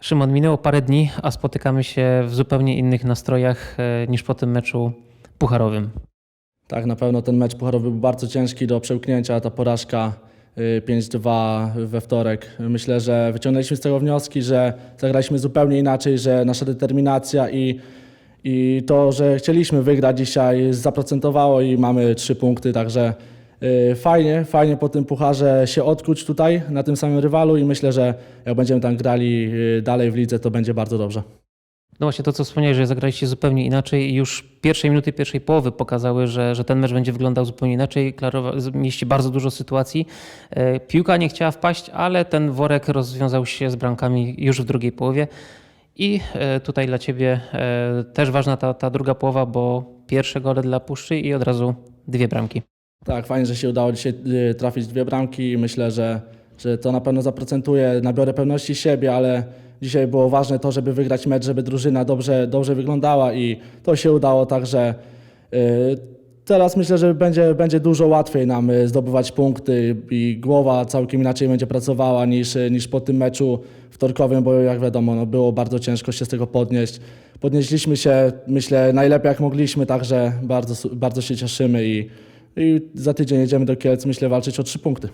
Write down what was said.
Szymon, minęło parę dni, a spotykamy się w zupełnie innych nastrojach e, niż po tym meczu pucharowym. Tak, na pewno ten mecz pucharowy był bardzo ciężki do przełknięcia. Ta porażka y, 5-2 we wtorek. Myślę, że wyciągnęliśmy z tego wnioski, że zagraliśmy zupełnie inaczej, że nasza determinacja i, i to, że chcieliśmy wygrać dzisiaj zaprocentowało i mamy trzy punkty, także y, fajnie, fajnie po tym pucharze się odkuć tutaj na tym samym rywalu i myślę, że jak będziemy tam grali y, dalej w lidze, to będzie bardzo dobrze. No właśnie to, co wspomniałeś, że zagraliście zupełnie inaczej i już pierwsze minuty pierwszej połowy pokazały, że, że ten mecz będzie wyglądał zupełnie inaczej. Klarowa- mieliście bardzo dużo sytuacji. E, Piłka nie chciała wpaść, ale ten worek rozwiązał się z bramkami już w drugiej połowie. I tutaj dla Ciebie też ważna ta, ta druga połowa, bo pierwsze gole dla Puszczy i od razu dwie bramki. Tak, fajnie, że się udało dzisiaj y, trafić dwie bramki myślę, że, że to na pewno zaprocentuje. Nabiorę pewności siebie, ale dzisiaj było ważne to, żeby wygrać mecz, żeby drużyna dobrze, dobrze wyglądała i to się udało, także y, teraz myślę, że będzie, będzie dużo łatwiej nam y, zdobywać punkty i głowa całkiem inaczej będzie pracowała niż, niż po tym meczu wtorkowym, bo jak wiadomo, no, było bardzo ciężko się z tego podnieść. Podnieśliśmy się, myślę, najlepiej jak mogliśmy, także bardzo, bardzo się cieszymy i, i za tydzień jedziemy do Kielc, myślę, walczyć o trzy punkty.